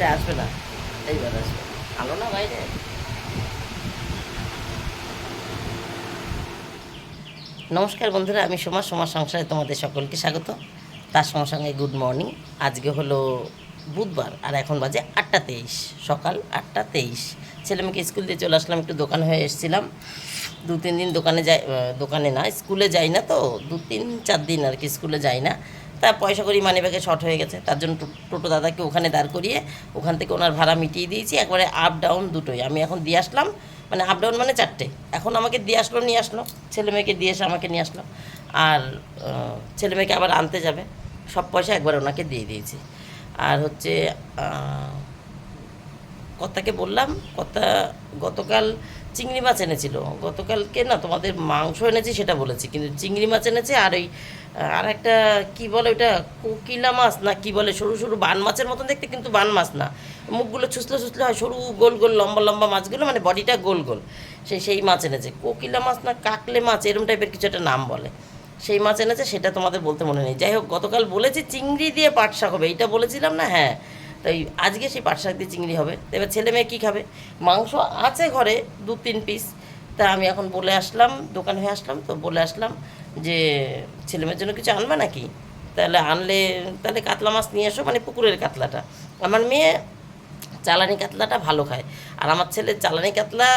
লাইটটা আসবে না। এইবার আসবে। আলো না বাইরে? নমস্কার বন্ধুরা, আমি সোমা সোমা সংসারে তোমাদের সকলকে স্বাগত। তার সঙ্গে সঙ্গে গুড মর্নিং আজকে হলো বুধবার, আর এখন বাজে আটটা তেইশ। সকাল আটটা তেইশ। ছেলে মেয়েকে স্কুল দিয়ে চলে আসলাম, একটু দোকান হয়ে এসেছিলাম। দু তিন দিন দোকানে যাই দোকানে না, স্কুলে যাই না তো। দু তিন চার দিন আর কি স্কুলে যাই না। তা পয়সা করি মানি ব্যাগে শর্ট হয়ে গেছে। তার জন্য টোটো দাদাকে ওখানে দাঁড় করিয়ে ওখান থেকে ওনার ভাড়া মিটিয়ে দিয়েছি। একবারে আপ ডাউন দুটোই। আমি এখন দিয়ে আসলাম। মানে আপ ডাউন মানে চারটে। এখন আমাকে দিয়ে আসলো, নিয়ে আসলো। ছেলে মেয়েকে দিয়ে এসে আমাকে নিয়ে আসলো। আর ছেলে মেয়েকে আবার আনতে যাবে। সব পয়সা একবার ওনাকে দিয়ে দিয়েছি। আর হচ্ছে কর্তাকে বললাম, কর্তা গতকাল চিংড়ি মাছ এনেছিল। গতকালকে না তোমাদের মাংস এনেছি সেটা বলেছি, কিন্তু চিংড়ি মাছ এনেছে আর ওই, আর একটা কি বলে ওইটা, কোকিলা মাছ না কি বলে, সরু সরু বান মাছের মতন দেখতে কিন্তু বান মাছ না। মুখগুলো ছুসলে ছুসলে হয়, সরু গোল গোল লম্বা লম্বা মাছগুলো মানে বডিটা গোল গোল। সেই সেই মাছ এনেছে। কোকিলা মাছ না কাকলে মাছ, এরম টাইপের কিছু একটা নাম বলে। সেই মাছ এনেছে, সেটা তোমাদের বলতে মনে নেই। যাই হোক, গতকাল বলেছি চিংড়ি দিয়ে পাট শাক হবে। এইটা বলেছিলাম না? হ্যাঁ। তাই আজকে সেই পাট শাক দিয়ে চিংড়ি হবে। তো এবার ছেলে মেয়ে কী খাবে? মাংস আছে ঘরে, দু তিন পিস তা আমি এখন বলে আসলাম, দোকান হয়ে আসলাম, তো বলে আসলাম যে, ছেলে মেয়ের জন্য কিছু আনবে নাকি? তাহলে আনলে, তাহলে কাতলা মাছ নিয়ে এসো মানে পুকুরের কাতলাটা। আমার মেয়ে চালানি কাতলাটা ভালো খায়। আর আমার ছেলে চালানি কাতলা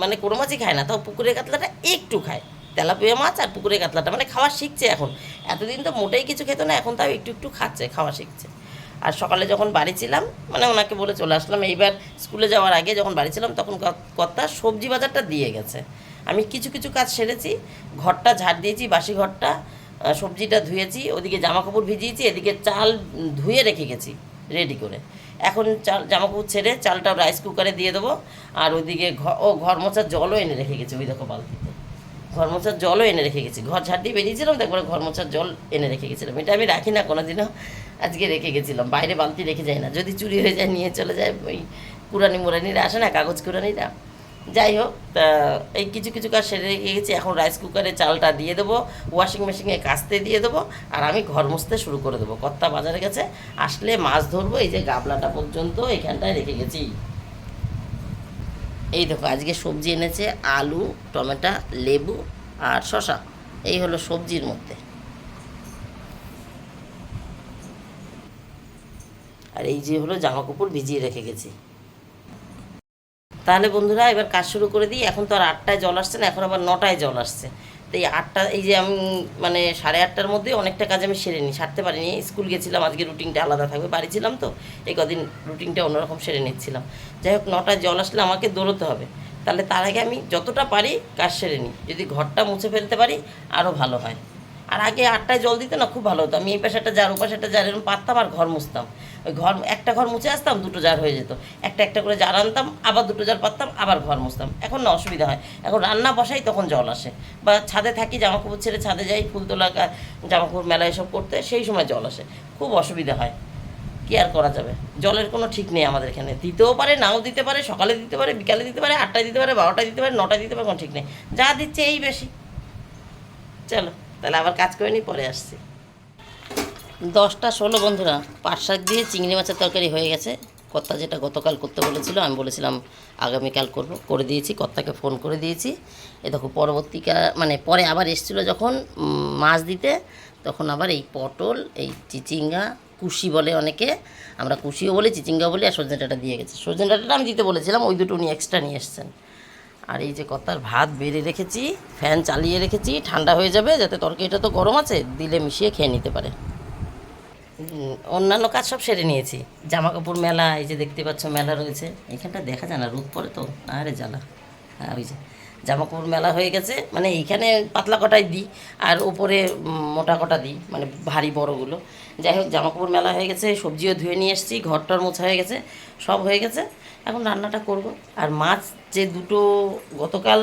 মানে কোনো মাছই খায় না, তাও পুকুরের কাতলাটা একটু খায়। তেলাপিয়া মাছ আর পুকুরের কাতলাটা মানে খাওয়া শিখছে এখন। এতদিন তো মোটেই কিছু খেত না, এখন তাও একটু একটু খাচ্ছে, খাওয়া শিখছে। আর সকালে যখন বাড়ি ছিলাম মানে ওনাকে বলে চলে আসলাম। এইবার স্কুলে যাওয়ার আগে যখন বাড়ি ছিলাম, তখন কর্তা সবজি বাজারটা দিয়ে গেছে। আমি কিছু কিছু কাজ সেরেছি, ঘরটা ঝাড় দিয়েছি, বাসি ঘরটা সবজিটা ধুয়েছি, ওদিকে জামা কাপড় ভিজিয়েছি, এদিকে চাল ধুয়ে রেখে গেছি রেডি করে। এখন চাল জামা কাপড় ছেড়ে চালটা রাইস কুকারে দিয়ে দেবো, আর ওদিকে ঘ- ও ঘর মোছার জলও এনে রেখে গেছি, ওই দেখো বালতিতে। ঘর মোছার জলও এনে রেখে গেছি। ঘর ঝাড় দিয়ে বেরিয়েছিলাম, তারপরে ঘর মোছার জল এনে রেখে গেছিলাম। এটা আমি রাখি না, কোনোদিনও আজকে রেখে গেছিলাম। বাইরে বালতি রেখে যাই না। যদি চুরি হয়ে যায়, নিয়ে চলে যায় ওই কুরানি মুরানিরা আসে না, কাগজ কুরানিরা যাই হোক, তা এই কিছু কিছু কাজ সেরে রেখে গেছি। এখন রাইস কুকারে চালটা দিয়ে দেবো, ওয়াশিং মেশিনে কাস্তে দিয়ে দেবো, আর আমি ঘর মুছতে শুরু করে দেবো। কর্তা বাজারে গেছে, আসলে মাছ ধরবো, এই যে গাবলাটা পর্যন্ত এখানটায় রেখে গেছি। এই দেখো, আজকে সবজি এনেছে, আলু, টমেটো, লেবু আর শশা এই হলো সবজির মধ্যে। আর এই যে হলো জামা কাপড় ভিজিয়ে রেখে গেছি। তাহলে বন্ধুরা, এবার কাজ শুরু করে দিই। এখন তো আর আটটায় জল আসছে না, এখন আবার নটায় জল আসছে। এই আটটা, এই যে আমি মানে সাড়ে আটটার মধ্যে অনেকটা কাজ আমি সেরে নিই, সারতে পারিনি। স্কুল গেছিলাম, আজকে রুটিনটা আলাদা থাকবে। বাড়ি ছিলাম তো, এই কদিন রুটিনটা অন্যরকম সেরে নিচ্ছিলাম। যাই হোক, নটায় জল আসলে আমাকে দৌড়তে হবে। তাহলে তার আগে আমি যতটা পারি কাজ সেরে নিই। যদি ঘরটা মুছে ফেলতে পারি আরও ভালো হয়। আর আগে আটটায় জল দিতে না খুব ভালো হতো। আমি এই পাশে একটা জার ও পাশে একটা জার, এরকম পারতাম আর ঘর মুছতাম। ওই ঘর, একটা ঘর মুছে আসতাম, দুটো জার হয়ে যেত। একটা একটা করে জার আনতাম, আবার দুটো জার পারতাম আবার ঘর মুছতাম। এখন না, অসুবিধা হয়। এখন রান্না বসাই, তখন জল আসে। বা ছাদে থাকি জামা কাপড় ছেড়ে ছাদে যাই, ফুল তোলা কা- জামা কাপড় মেলা এসব করতে, সেই সময় জল আসে। খুব অসুবিধা হয়। কি আর করা যাবে? জলের কোনো ঠিক নেই আমাদের এখানে। দিতেও পারে, নাও দিতে পারে, সকালে দিতে পারে, বিকালে দিতে পারে, আটটায় দিতে পারে, বারোটায় দিতে পারে, নটায় দিতে পারে, কোনো ঠিক নেই। যা দিচ্ছে, এই বেশি। চলো, তাহলে আবার কাজ করে নিই পরে আসছি। দশটা ষোলো বন্ধুরা, পাট শাক দিয়ে চিংড়ি মাছের তরকারি হয়ে গেছে। কর্তা যেটা গতকাল করতে বলেছিল, আমি বলেছিলাম আগামীকাল করব, করে দিয়েছি, কর্তাকে ফোন করে দিয়েছি। এ দেখো পরবর্তীকাল মানে পরে আবার এসেছিল যখন মাছ দিতে, তখন আবার এই পটল, এই চিচিঙ্গা, কুশি বলে অনেকে, আমরা কুশিও বলি চিচিঙ্গা বলি, আর সজনে ডাঁটা দিয়ে গেছে। সজনে ডাঁটাটা আমি দিতে বলেছিলাম, ওই দুটো উনি এক্সট্রা নিয়ে এসছেন। আর এই যে কর্তার ভাত বেড়ে রেখেছি ফ্যান চালিয়ে রেখেছি, ঠান্ডা হয়ে যাবে, যাতে তরকারিটা তো গরম আছে, দিলে মিশিয়ে খেয়ে নিতে পারে। অন্যান্য কাজ সব সেরে নিয়েছি। জামা কাপড় মেলা, এই যে দেখতে পাচ্ছ মেলা রয়েছে। এখানটা দেখা যায় না, রোদ পড়ে তো। আরে জ্বালা। হ্যাঁ ওই যে জামা কাপড় মেলা হয়ে গেছে। মানে এইখানে পাতলা কটাই দিই, আর ওপরে মোটা কটা দিই মানে ভারী বড়গুলো। যাই হোক জামা কাপড় মেলা হয়ে গেছে, সবজিও ধুয়ে নিয়ে এসেছি, ঘরটার মোছা হয়ে গেছে, সব হয়ে গেছে। এখন রান্নাটা করব। আর মাছ যে দুটো গতকাল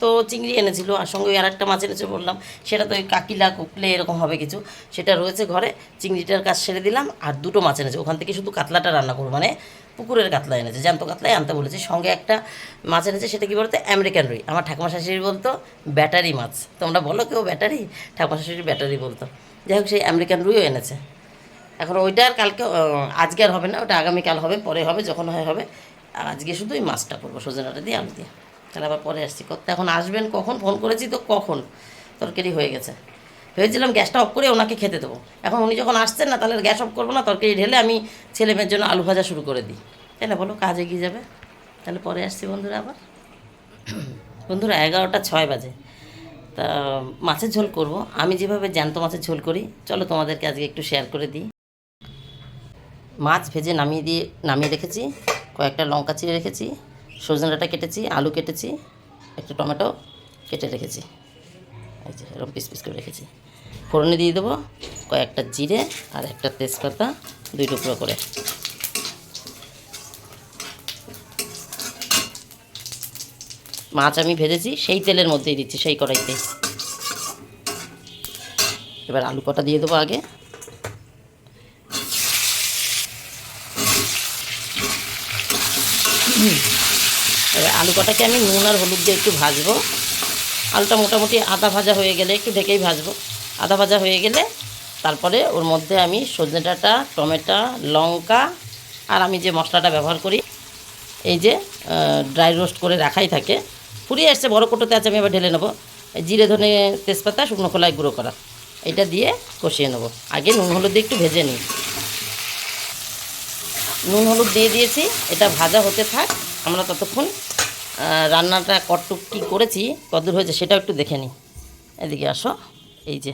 তো চিংড়ি এনেছিল, আর সঙ্গে আর একটা মাছ এনেছে বললাম, সেটা তো ওই কাকিলা, কুকলে এরকম হবে কিছু। সেটা রয়েছে ঘরে, চিংড়িটার কাজ সেরে দিলাম, আর দুটো মাছ এনেছে। ওখান থেকে শুধু কাতলাটা রান্না করব মানে পুকুরের কাতলা এনেছে, জ্যান্ত কাতলাই আনতে বলেছে। সঙ্গে একটা মাছ এনেছে, সেটা কি বলতো, আমেরিকান রুই। আমার ঠাকুমা শাশুড়ি বলতো, ব্যাটারি মাছ। তোমরা বলো কেউ ব্যাটারি? ঠাকুমা শাশুড়ি ব্যাটারি বলতো। যাই হোক, সেই আমেরিকান রুইও এনেছে। এখন ওইটা আর কালকে আজকে আর হবে না, ওটা আগামীকাল হবে, পরে হবে, যখন হয় হবে। আর আজকে শুধু ওই মাছটা করব সজনাটা দিয়ে আলু দিয়ে। তাহলে আবার পরে আসছি। করতে এখন আসবেন কখন? ফোন করেছি তো কখন? তরকারি হয়ে গেছে। ভেবেছিলাম গ্যাসটা অফ করে ওনাকে খেতে দেবো। এখন উনি যখন আসছেন না, তাহলে গ্যাস অফ করব না, তরকারি ঢেলে আমি ছেলে মেয়ের জন্য আলু ভাজা শুরু করে দিই। তাই না বলো? কাজে গিয়ে যাবে? তাহলে পরে আসছি বন্ধুরা আবার। বন্ধুরা, এগারোটা ছয় বাজে। তা, মাছের ঝোল করব। আমি যেভাবে জ্যান্ত মাছের ঝোল করি, চলো তোমাদেরকে আজকে একটু শেয়ার করে দিই। মাছ ভেজে নামিয়ে দিয়ে নামিয়ে রেখেছি। কয়েকটা লঙ্কা চিড়ে রেখেছি সজনে সজনাটা কেটেছি, আলু কেটেছি, একটা টমেটো কেটে রেখেছি। এই যে এরকম পিস পিস করে রেখেছি। ফোড়নে দিয়ে দেবো কয়েকটা জিরে আর একটা তেজপাতা, দুই টুকরো করে। মাছ আমি ভেজেছি, সেই তেলের মধ্যেই দিচ্ছি, সেই কড়াইতে। এবার আলু কটা দিয়ে দেবো আগে? আলু কটাকে আমি নুন আর হলুদ দিয়ে একটু ভাজবো। আলুটা মোটামুটি আদা ভাজা হয়ে গেলে একটু ঢেকেই ভাজবো। আদা ভাজা হয়ে গেলে তারপরে ওর মধ্যে আমি সজনে ডাঁটা, টমেটো, লঙ্কা আর আমি যে মশলাটা ব্যবহার করি, এই যে ড্রাই রোস্ট করে রাখাই থাকে। ফুরিয়ে আসছে বড় কোটোতে আছে, আমি এবার ঢেলে নেব। জিরে ধনে তেজপাতা, শুকনো খোলায় গুঁড়ো করা। এটা দিয়ে কষিয়ে নেব। আগে নুন হলুদ দিয়ে একটু ভেজে নিই। নুন, হলুদ দিয়ে দিয়েছি। এটা ভাজা হতে থাক। আমরা ততক্ষণ রান্নাটা কটটুক কী করেছি কদ্দূর হয়েছে সেটাও একটু দেখে নিই। এদিকে আসো। এই যে।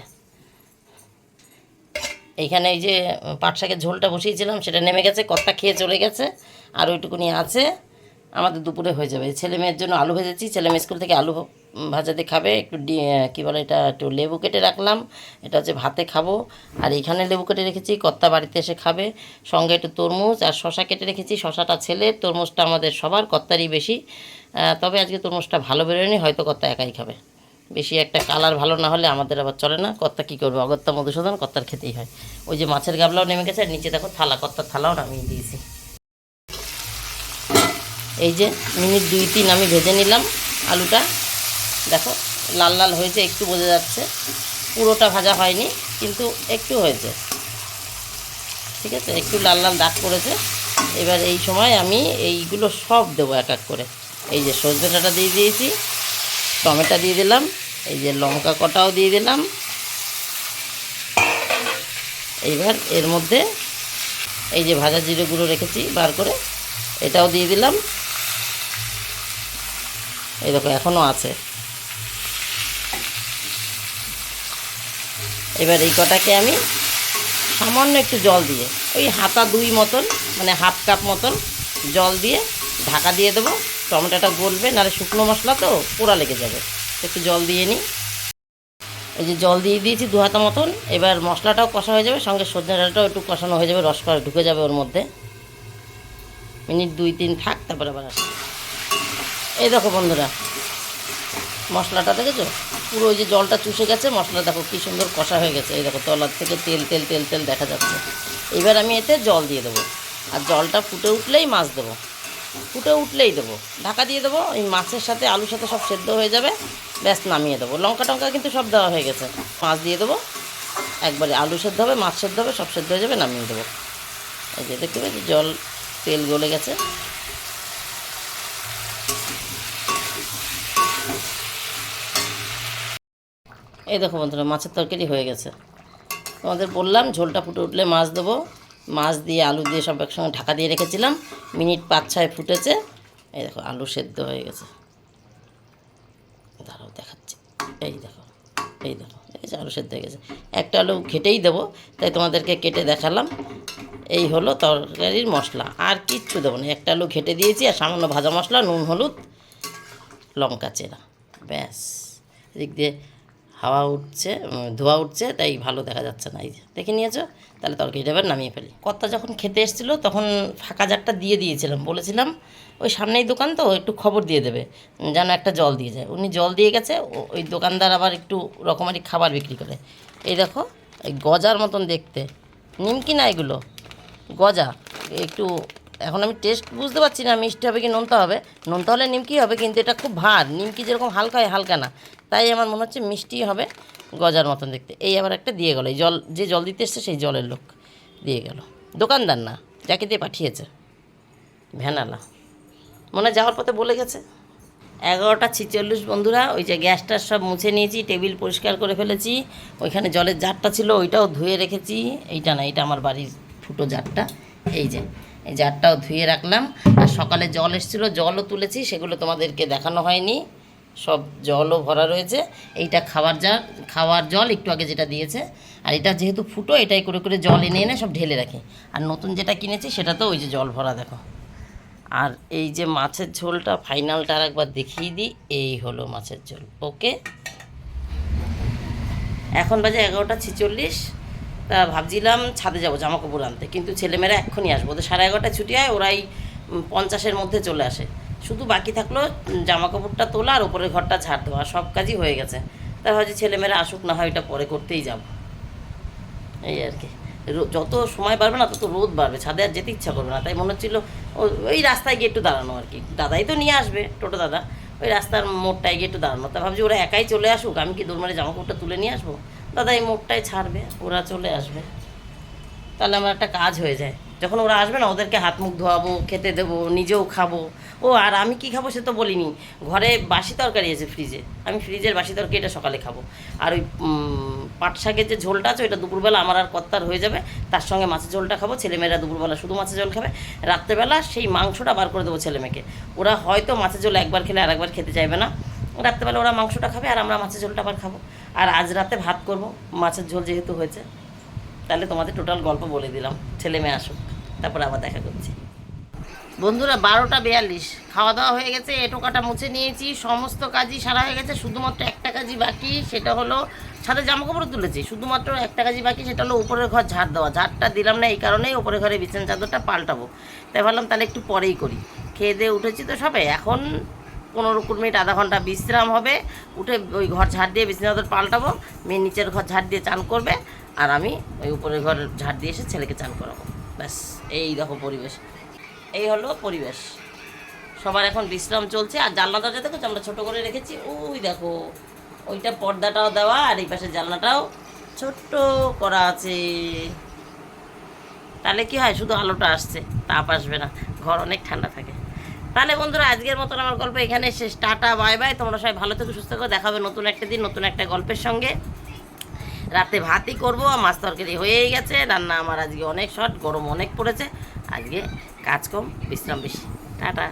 এইখানে এই যে, পাট শাকের ঝোলটা বসিয়েছিলাম, সেটা নেমে গেছে কত্তা খেয়ে চলে গেছে, আর ওইটুকুনি আছে। আমাদের দুপুরে হয়ে যাবে। ছেলে মেয়ের জন্য আলু ভেজেছি। ছেলে মেয়ে স্কুল থেকে আলু ভাজাতে খাবে। একটু কী বলে এটা, একটু লেবু কেটে রাখলাম। এটা হচ্ছে ভাতে খাব। আর এখানে লেবু কেটে রেখেছি, কর্তা বাড়িতে এসে খাবে। সঙ্গে একটু তরমুজ আর শশা কেটে রেখেছি। শশাটা ছেলের তরমুজটা আমাদের সবার, কর্তারই বেশি। তবে আজকে তরমুজটা ভালো বেরোয়নি, হয়তো কর্তা একাই খাবে। বেশি একটা কালার ভালো না হলে আমাদের আবার চলে না। কর্তা কী করবে? অগত্যা মধুসূদন কর্তার খেতেই হয়। ওই যে মাছের গাবলাও নেমে গেছে, আর নিচে দেখো থালা, কর্তার থালাও নামিয়ে দিয়েছি। এই যে মিনিট দুই তিন আমি ভেজে নিলাম আলুটা। দেখো, লাল লাল হয়েছে, একটু বোঝা যাচ্ছে। পুরোটা ভাজা হয়নি, কিন্তু একটু হয়েছে। ঠিক আছে? একটু লাল লাল দাগ পড়েছে। এবার এই সময় আমি এইগুলো সব দেবো এক এক করে। এই যে সজনে ডাঁটা দিয়ে দিয়েছি, টমেটো দিয়ে দিলাম, এই যে লঙ্কা কটাও দিয়ে দিলাম। এইবার এর মধ্যে এই যে ভাজা জিরে গুঁড়ো রেখেছি, বার করে, এটাও দিয়ে দিলাম। এই দেখো এখনও আছে। এবার এই কটাকে আমি সামান্য একটু জল দিয়ে, ওই হাতা দুই মতন মানে হাফ কাপ মতন জল দিয়ে ঢাকা দিয়ে দেবো। টমেটোটা গলবে, নাহলে শুকনো মশলা তো পোড়া লেগে যাবে। একটু জল দিয়ে নিই। এই যে জল দিয়ে দিয়েছি দু হাতা মতন, এবার মশলাটাও কষা হয়ে যাবে, সঙ্গে সজনে ডাঁটাটাও একটু কষানো হয়ে যাবে, রস ঢুকে যাবে ওর মধ্যে। মিনিট দুই তিন থাক, তারপরে আবার আসি। এই দেখো বন্ধুরা, মশলাটা দেখেছ? পুরো ওই যে জলটা চুষে গেছে, মশলা দেখো কী সুন্দর কষা হয়ে গেছে। এই দেখো, তলার থেকে তেল তেল তেল তেল দেখা যাচ্ছে। এবার আমি এতে জল দিয়ে দেবো। আর জলটা ফুটে উঠলেই মাছ দেবো। ফুটে উঠলেই দেবো। ঢাকা দিয়ে দেবো ওই মাছের সাথে আলুর সাথে সব সেদ্ধ হয়ে যাবে। ব্যাস, নামিয়ে দেবো। লঙ্কা টঙ্কা কিন্তু সব দেওয়া হয়ে গেছে। মাছ দিয়ে দেবো। একবারে আলু সেদ্ধ হবে, মাছ সেদ্ধ হবে, সব সেদ্ধ হয়ে যাবে, নামিয়ে দেবো। এই যে দেখতে পাচ্ছি, জল, তেল গলে গেছে। এই দেখো বন্ধুরা, মাছের তরকারি হয়ে গেছে। তোমাদের বললাম, ঝোলটা ফুটে উঠলে মাছ দেবো। মাছ দিয়ে আলু দিয়ে সব একসঙ্গে ঢাকা দিয়ে রেখেছিলাম। মিনিট পাঁচ ছয় ফুটেছে। এই দেখো, আলু সেদ্ধ হয়ে গেছে। দাঁড়াও, দেখাচ্ছি। এই দেখো এই দেখো, এই যে আলু সেদ্ধ হয়ে গেছে। একটা আলু ঘেটেই দেবো, তাই তোমাদেরকে কেটে দেখালাম। এই হলো তরকারির মশলা। আর কিচ্ছু দেবো না। একটা আলু ঘেটে দিয়েছি, আর সামান্য ভাজা মশলা, নুন, হলুদ, লঙ্কা, চেরা। ব্যাস। এদিক দিয়ে হাওয়া উঠছে ধোঁয়া উঠছে, তাই ভালো দেখা যাচ্ছে না, এই যে। দেখে নিয়েছো? তাহলে তরকারিটা এবার নামিয়ে ফেলি। কর্তা যখন খেতে এসেছিল, তখন ফাঁকা জারটা দিয়ে দিয়েছিলাম। বলেছিলাম, ওই সামনেই দোকান তো, একটু খবর দিয়ে দেবে যেন একটা জল দিয়ে যায়। উনি জল দিয়ে গেছে ওই দোকানদার আবার একটু রকমারি খাবার বিক্রি করে। এই দেখো, এই গজার মতন দেখতে। নিমকি না এগুলো? গজা। একটু, এখন আমি টেস্ট বুঝতে পারছি না, মিষ্টি হবে কি নোনতা হবে? নোনতা হলে নিমকি হবে, কিন্তু এটা খুব ভার। নিমকি যেরকম হালকা হয় হালকা না। তাই আমার মনে হচ্ছে মিষ্টি হবে গজার মতন দেখতে। এই আবার একটা দিয়ে গেল, এই জল, যে জল দিতে এসছে সেই জলের লোক দিয়ে গেল। দোকানদার না যাকে দিয়ে পাঠিয়েছে, ভ্যানালা। মনে যাওয়ার পথে বলে গেছে। এগারোটা ছিচল্লিশ বন্ধুরা, ওই যে গ্যাসটা সব মুছে নিয়েছি, টেবিল পরিষ্কার করে ফেলেছি, ওইখানে জলের জারটা ছিল, ওইটাও ধুয়ে রেখেছি। এইটা না এটা আমার বাড়ির ফুটো জারটা। এই যে, এই জারটাও ধুয়ে রাখলাম। আর সকালে জল এসেছিল, জলও তুলেছি, সেগুলো তোমাদেরকে দেখানো হয়নি। সব জলও ভরা রয়েছে। এইটা খাবার জার খাওয়ার জল একটু আগে যেটা দিয়েছে। আর এটা যেহেতু ফুটো, এটাই করে করে জল এনে এনে সব ঢেলে রাখি। আর নতুন যেটা কিনেছি, সেটা তো ওই যে জল ভরা, দেখো। আর এই যে মাছের ঝোলটা, ফাইনালটা আর একবার দেখিয়ে দিই। এই হলো মাছের ঝোল। ওকে? এখন বাজে এগারোটা ছিচল্লিশ। তা ভাবছিলাম ছাদে যাব, জামা আনতে। কিন্তু ছেলেমেয়েরা এক্ষুনি আসব। ওদের সাড়ে এগারোটায় ছুটি হয়, ওরাই পঞ্চাশের মধ্যে চলে আসে। শুধু বাকি থাকল জামা কাপড়টা তোলা আর ওপরের ঘরটা ঝাড় দেওয়া, সব কাজই হয়ে গেছে। তা ভাবছি ছেলেমেয়েরা আসুক, না হয় এটা পরে করতেই যাব। এই আর কি। যত সময় বাড়বে না, তত রোদ বাড়বে, ছাদে আর যেতে ইচ্ছা করবে না। তাই মনে হচ্ছিল ওই রাস্তায় গিয়ে একটু দাঁড়ানো আর কি। দাদাই তো নিয়ে আসবে, টোটো দাদা। ওই রাস্তার মোড়টায় গিয়ে একটু দাঁড়ানো। তা ভাবছি ওরা একাই চলে আসুক, আমি কি দৌড় মারে জামা কাপড়টা তুলে নিয়ে আসব? দাদা এই মোড়টায় ছাড়বে, ওরা চলে আসবে। তাহলে আমার একটা কাজ হয়ে যায়। যখন ওরা আসবে না, ওদেরকে হাত মুখ ধোয়াবো, খেতে দেবো, নিজেও খাব। ও, আর আমি কি খাব সে তো বলিনি। ঘরে বাসি তরকারি আছে ফ্রিজে। আমি ফ্রিজের বাসি তরকারি এটা সকালে খাব। আর ওই পাট শাকের যে ঝোলটা আছে, ওইটা দুপুরবেলা আমার আর কর্তার হয়ে যাবে। তার সঙ্গে মাছের ঝোলটা খাব, ছেলেমেয়েরা দুপুরবেলা শুধু মাছের ঝোল খাবে। রাত্রেবেলা সেই মাংসটা বার করে দেবো ছেলেমেয়েকে। ওরা হয়তো মাছের ঝোল একবার খেলে আর একবার খেতে চাইবে না। রাত্রেবেলা ওরা মাংসটা খাবে আর আমরা মাছের ঝোলটা আবার খাব। আর আজ রাতে ভাত করব। মাছের ঝোল যেহেতু হয়েছে, তাহলে তোমাদের টোটাল গল্প বলে দিলাম। ছেলে মেয়ে আসুক। তারপরে আবার দেখা করছি। বন্ধুরা, বারোটা বিয়াল্লিশ। খাওয়া দাওয়া হয়ে গেছে এটো কাটা মুছে নিয়েছি, সমস্ত কাজই সারা হয়ে গেছে, শুধুমাত্র একটা কাজই বাকি, সেটা হলো ছাদে জামা কাপড় তুলেছি, শুধুমাত্র একটা কাজই বাকি, সেটা হলো উপরের ঘর ঝাড় দেওয়া। ঝাড়টা দিলাম না, এই কারণেই উপরের ঘরে বিছানা চাদরটা পাল্টাবো। তাই ভাবলাম তাহলে একটু পরেই করি। খেয়ে দিয়ে উঠেছি তো সবে, এখন পনেরো কুড়ি মিনিট, আধা ঘণ্টা বিশ্রাম হবে, উঠে ওই ঘর ঝাড় দিয়ে বিছানা চাদর পাল্টাবো, মেয়ে নিচের ঘর ঝাড় দিয়ে চান করবে, আর আমি ওই উপরের ঘর ঝাড় দিয়ে এসে ছেলেকে চান করাবো। ব্যাস, এই দেখো পরিবেশ। এই হলো পরিবেশ। সবার এখন বিশ্রাম চলছে, আর জানলা দরজা দেখো আমরা ছোট করে রেখেছি। ওই দেখো, ওইটা পর্দাটাও দেওয়া, আর এই পাশে জানলাটাও ছোট্ট করা আছে। তাহলে কি হয়? শুধু আলোটা আসছে, তাপ আসবে না। ঘর অনেক ঠান্ডা থাকে। তাহলে বন্ধুরা, আজকের মতন আমার গল্প এখানে শেষ। Tata, bye bye. তোমরা সবাই ভালো থেকে, সুস্থ থাকো। দেখাবে নতুন একটা দিন, নতুন একটা গল্পের সঙ্গে। রাতে ভাতই করব মাছ তরকারি হয়েই গেছে। রান্না আমার আজকে অনেক শর্ট, গরম অনেক পড়েছে। আজকে কাজ কম বিশ্রাম বেশি। টাটা।